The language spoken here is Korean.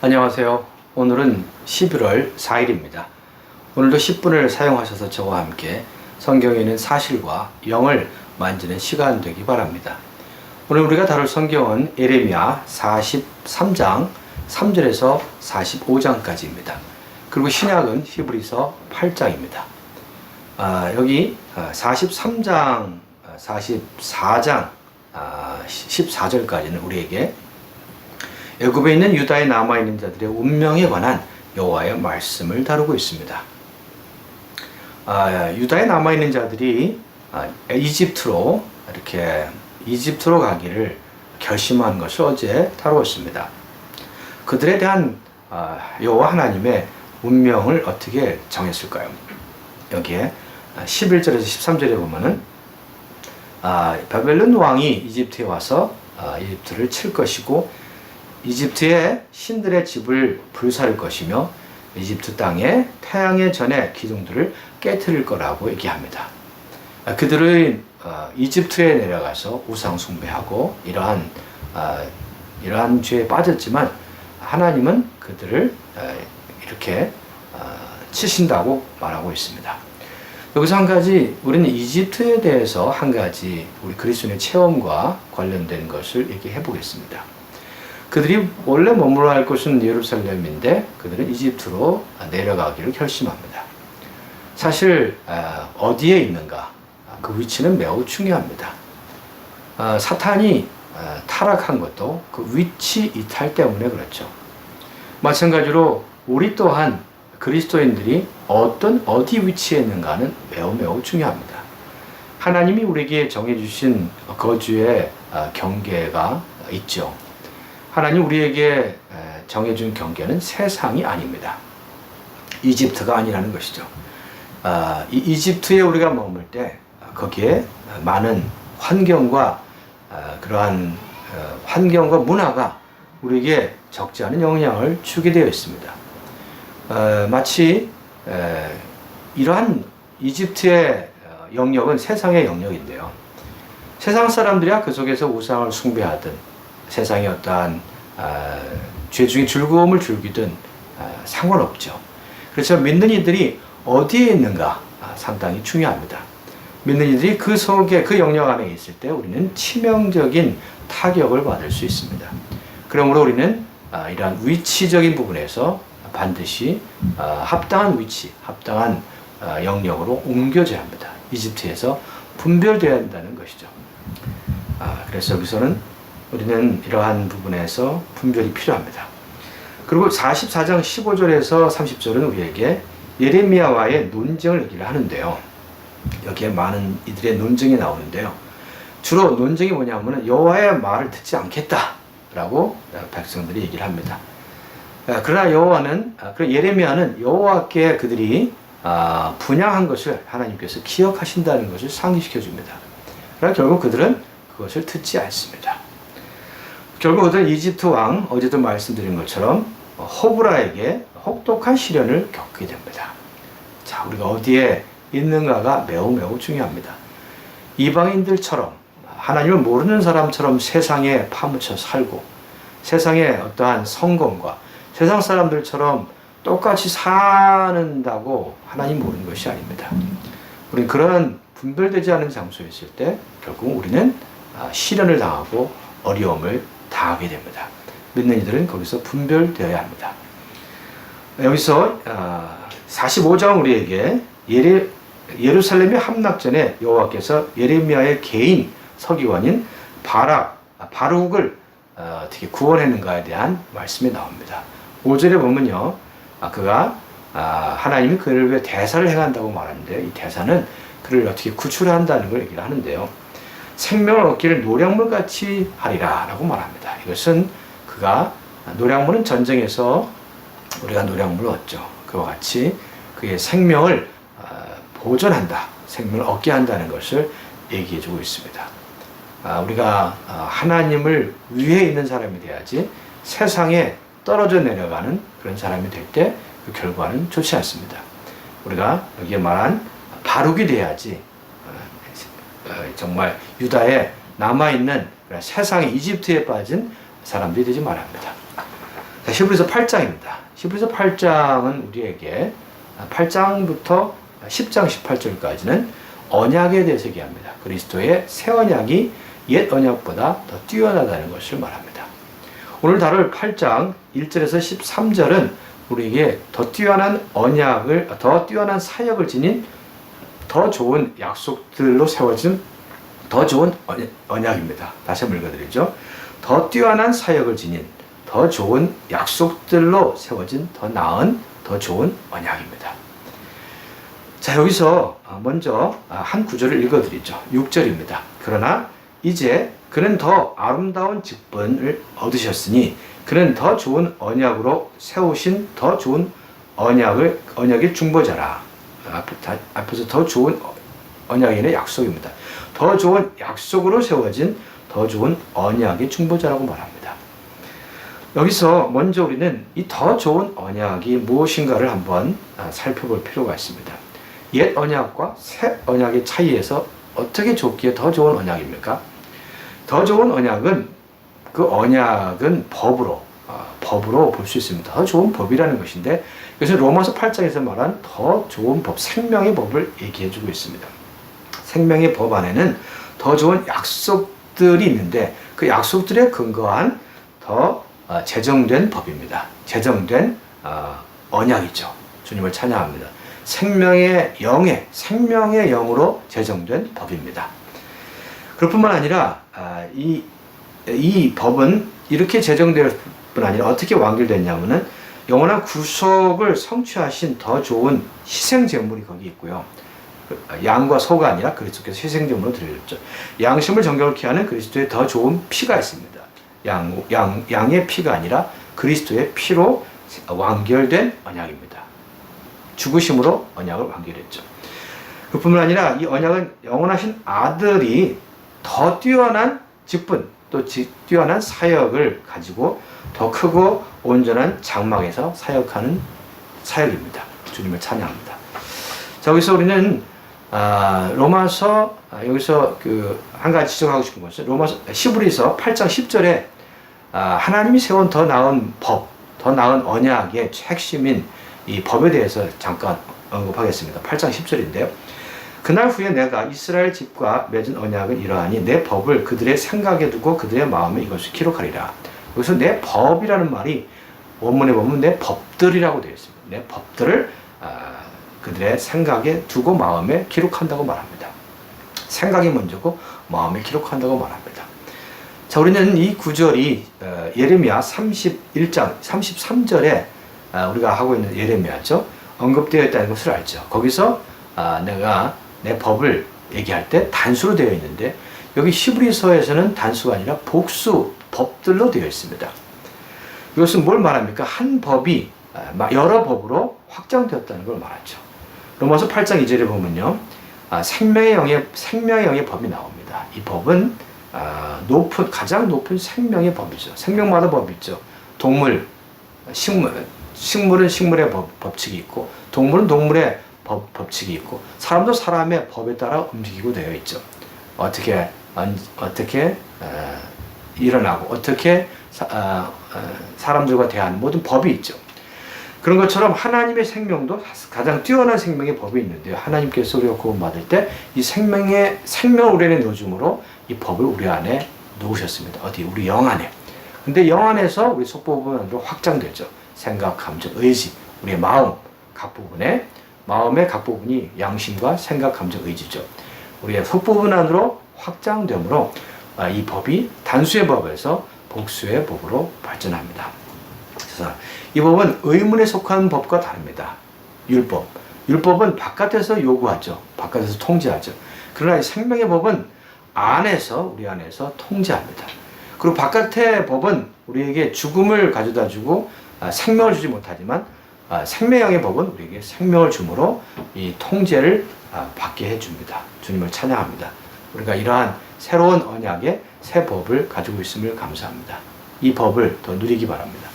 안녕하세요. 오늘은 11월 4일입니다. 오늘도 10분을 사용하셔서 저와 함께 성경에 있는 사실과 영을 만지는 시간 되기 바랍니다. 오늘 우리가 다룰 성경은 에레미야 43장 3절에서 45장까지입니다. 그리고 신약은 히브리서 8장입니다. 아, 여기 43장, 44장, 14절까지는 우리에게 애굽에 있는 유다에 남아 있는 자들의 운명에 관한 여호와의 말씀을 다루고 있습니다. 아, 유다에 남아 있는 자들이 아, 이집트로 이렇게 이집트로 가기를 결심한 것을 어제 다루었습니다. 그들에 대한 아, 여호와 하나님의 운명을 어떻게 정했을까요? 여기에 11절에서 13절에 보면은 아, 바벨론 왕이 이집트에 와서 아, 이집트를 칠 것이고 이집트의 신들의 집을 불사를 것이며 이집트 땅에 태양의 전에 기둥들을 깨뜨릴 거라고 얘기합니다. 아, 그들은 어, 이집트에 내려가서 우상 숭배하고 이러한 아, 이러한 죄에 빠졌지만 하나님은 그들을 어, 이렇게 어, 치신다고 말하고 있습니다. 여기서 한 가지 우리는 이집트에 대해서 한 가지 우리 그리스도의 체험과 관련된 것을 얘기해 보겠습니다. 그들이 원래 머물러 할 곳은 예루살렘인데 그들은 이집트로 내려가기를 결심합니다. 사실 아, 어디에 있는가 그 위치는 매우 중요합니다. 아, 사탄이 아, 타락한 것도 그 위치 이탈 때문에 그렇죠. 마찬가지로 우리 또한 그리스도인들이 어떤 어디 위치에 있는가는 매우 매우 중요합니다. 하나님이 우리에게 정해주신 거주의 경계가 있죠. 하나님 우리에게 정해준 경계는 세상이 아닙니다. 이집트가 아니라는 것이죠. 아, 이 이집트에 우리가 머물 때 거기에 많은 환경과 아, 그러한 어, 환경과 문화가 우리에게 적지 않은 영향을 주게 되어 있습니다. 어, 마치 이러한 이집트의 어, 영역은 세상의 영역인데요. 세상 사람들이야 그 속에서 우상을 숭배하든 세상의 어떠한 아, 죄 중에 즐거움을 즐기든 아, 상관없죠. 그래서 믿는 이들이 어디에 있는가 아, 상당히 중요합니다. 믿는 이들이 그 속에 그 영역 안에 있을 때 우리는 치명적인 타격을 받을 수 있습니다. 그러므로 우리는 아, 이러한 위치적인 부분에서 반드시 아, 합당한 위치, 합당한 아, 영역으로 옮겨져야 합니다. 이집트에서 분별되어야 한다는 것이죠. 아, 그래서 여기서는 우리는 이러한 부분에서 분별이 필요합니다. 그리고 44장 15절에서 30절은 우리에게 예레미야와의 논쟁을 얘기를 하는데요. 여기에 많은 이들의 논쟁이 나오는데요. 주로 논쟁이 뭐냐면 여호와의 말을 듣지 않겠다라고 백성들이 얘기를 합니다. 그러나 여호와는 예레미야는 여호와께 그들이 아, 분양한 것을 하나님께서 기억하신다는 것을 상기시켜 줍니다. 그러나 결국 그들은 그것을 듣지 않습니다. 결국 그들은 이집트 왕 어제도 말씀드린 것처럼 호브라에게 혹독한 시련을 겪게 됩니다. 자, 우리가 어디에 있는가가 매우 매우 중요합니다. 이방인들처럼 하나님을 모르는 사람처럼 세상에 파묻혀 살고 세상의 어떠한 성공과 세상 사람들처럼 똑같이 사는다고 하나님 모르는 것이 아닙니다. 우리는 그런 분별되지 않은 장소에 있을 때 결국 우리는 아, 시련을 당하고 어려움을 당하게 됩니다. 믿는 이들은 거기서 분별되어야 합니다. 여기서 45장 아, 우리에게 예레, 예루살렘의 함락 전에 여호와께서 예레미야의 개인 서기관인 바락, 아, 바룩을 어, 어떻게 구원했는가에 대한 말씀이 나옵니다. 5절에 보면요. 아, 그가 하나님이 그를 위해 대사를 행한다고 말하는데 이 대사는 그를 어떻게 구출한다는 걸 얘기를 하는데요. 생명을 얻기를 노량물 같이 하리라 라고 말합니다. 이것은 그가 노량물은 전쟁에서 우리가 노량물을 얻죠. 그와 같이 그의 생명을 아, 보존한다. 생명을 얻게 한다는 것을 얘기해 주고 있습니다. 아, 우리가 아, 하나님을 위해 있는 사람이 돼야지 세상에 떨어져 내려가는 그런 사람이 될 때 그 결과는 좋지 않습니다. 우리가 여기에 말한 바룩이 돼야지 어, 정말 유다에 남아있는 세상의 이집트에 빠진 사람들이 되지 말합니다. 자, 히브리서 8장입니다. 히브리서 8장은 우리에게 8장부터 10장 18절까지는 언약에 대해서 얘기합니다. 그리스도의 새 언약이 옛 언약보다 더 뛰어나다는 것을 말합니다. 오늘 다룰 8장 1절에서 13절은 우리에게 더 뛰어난 언약을 더 뛰어난 사역을 지닌 더 좋은 약속들로 세워진 더 좋은 언약입니다. 다시 한번 읽어드리죠. 더 뛰어난 사역을 지닌 더 좋은 약속들로 세워진 더 나은 더 좋은 언약입니다. 자 여기서 먼저 한 구절을 읽어드리죠. 6절입니다. 그러나 이제 그는 더 아름다운 직분을 얻으셨으니 그는 더 좋은 언약으로 세우신 더 좋은 언약을 언약의 중보자라. 앞에서 더 좋은 언약인의 약속입니다. 더 좋은 약속으로 세워진 더 좋은 언약의 중보자라고 말합니다. 여기서 먼저 우리는 이 더 좋은 언약이 무엇인가를 한번 아, 살펴볼 필요가 있습니다. 옛 언약과 새 언약의 차이에서 어떻게 좋기에 더 좋은 언약입니까? 더 좋은 언약은 그 언약은 법으로 어, 법으로 볼 수 있습니다. 더 좋은 법이라는 것인데 그래서 로마서 8장에서 말한 더 좋은 법, 생명의 법을 얘기해 주고 있습니다. 생명의 법 안에는 더 좋은 약속들이 있는데 그 약속들에 근거한 더 어, 제정된 법입니다. 제정된 어, 언약이죠. 주님을 찬양합니다. 생명의 영의 생명의 영으로 제정된 법입니다. 그뿐만 아니라 아, 이, 이 법은 이렇게 제정될 뿐 아니라 어떻게 완결됐냐면은 영원한 구속을 성취하신 더 좋은 희생 제물이 거기 있고요. 양과 소가 아니라 그리스도께서 희생 제물로 드려졌죠. 양심을 정결케 하는 그리스도의 더 좋은 피가 있습니다. 양, 양, 양의 피가 아니라 그리스도의 피로 완결된 언약입니다. 죽으심으로 언약을 완결했죠. 그뿐만 아니라 이 언약은 영원하신 아들이 더 뛰어난 직분 또 뛰어난 사역을 가지고 더 크고 온전한 장막에서 사역하는 사역입니다. 주님을 찬양합니다. 자, 여기서 우리는 아, 로마서 아, 여기서 그 한 가지 지적하고 싶은 것은 로마서 시브리서 8장 10절에 아, 하나님이 세운 더 나은 법, 더 나은 언약의 핵심인 이 법에 대해서 잠깐 언급하겠습니다. 8장 10절인데요. 그날 후에 내가 이스라엘 집과 맺은 언약은 이러하니 내 법을 그들의 생각에 두고 그들의 마음에 이것을 기록하리라. 여기서 내 법이라는 말이 원문에 보면 내 법들이라고 되어 있습니다. 내 법들을 아, 그들의 생각에 두고 마음에 기록한다고 말합니다. 생각이 먼저고 마음에 기록한다고 말합니다. 자, 우리는 이 구절이 어, 예레미야 31장 33절에 아, 우리가 하고 있는 예레미야죠. 언급되어 있다는 것을 알죠. 거기서 아, 내가 내 법을 얘기할 때 단수로 되어 있는데 여기 히브리서에서는 단수가 아니라 복수 법들로 되어 있습니다. 이것은 뭘 말합니까? 한 법이 아, 여러 법으로 확장되었다는 걸 말하죠. 로마서 8장 2절에 보면요. 아, 생명의 영의 생명의 영의 법이 나옵니다. 이 법은 아, 높은 가장 높은 생명의 법이죠. 생명마다 법이 있죠. 동물, 식물, 식물은 식물의 법, 법칙이 있고 동물은 동물의 법, 법칙이 있고 사람도 사람의 법에 따라 움직이고 되어 있죠. 어떻게 어떻게 어, 일어나고 어떻게 사, 어, 어, 사람들과 대하는 모든 법이 있죠. 그런 것처럼 하나님의 생명도 가장 뛰어난 생명의 법이 있는데요. 하나님께서 우리가 구원받을 때 이 생명의 생명을 우리 안에 넣어줌으로 이 법을 우리 안에 놓으셨습니다. 어디 우리 영 안에. 근데 영 안에서 우리 속부분으로 확장되죠. 생각, 감정, 의지, 우리의 마음 각 부분에 마음의 각 부분이 양심과 생각, 감정, 의지죠. 우리의 속부분 안으로 확장되므로 아, 이 법이 단수의 법에서 복수의 법으로 발전합니다. 그래서 이 법은 의문에 속한 법과 다릅니다. 율법. 율법은 바깥에서 요구하죠. 바깥에서 통제하죠. 그러나 생명의 법은 안에서, 우리 안에서 통제합니다. 그리고 바깥의 법은 우리에게 죽음을 가져다 주고 아, 생명을 주지 못하지만 아, 생명의 법은 우리에게 생명을 주므로 이 통제를 아, 받게 해줍니다. 주님을 찬양합니다. 우리가 이러한 새로운 언약의 새 법을 가지고 있음을 감사합니다. 이 법을 더 누리기 바랍니다.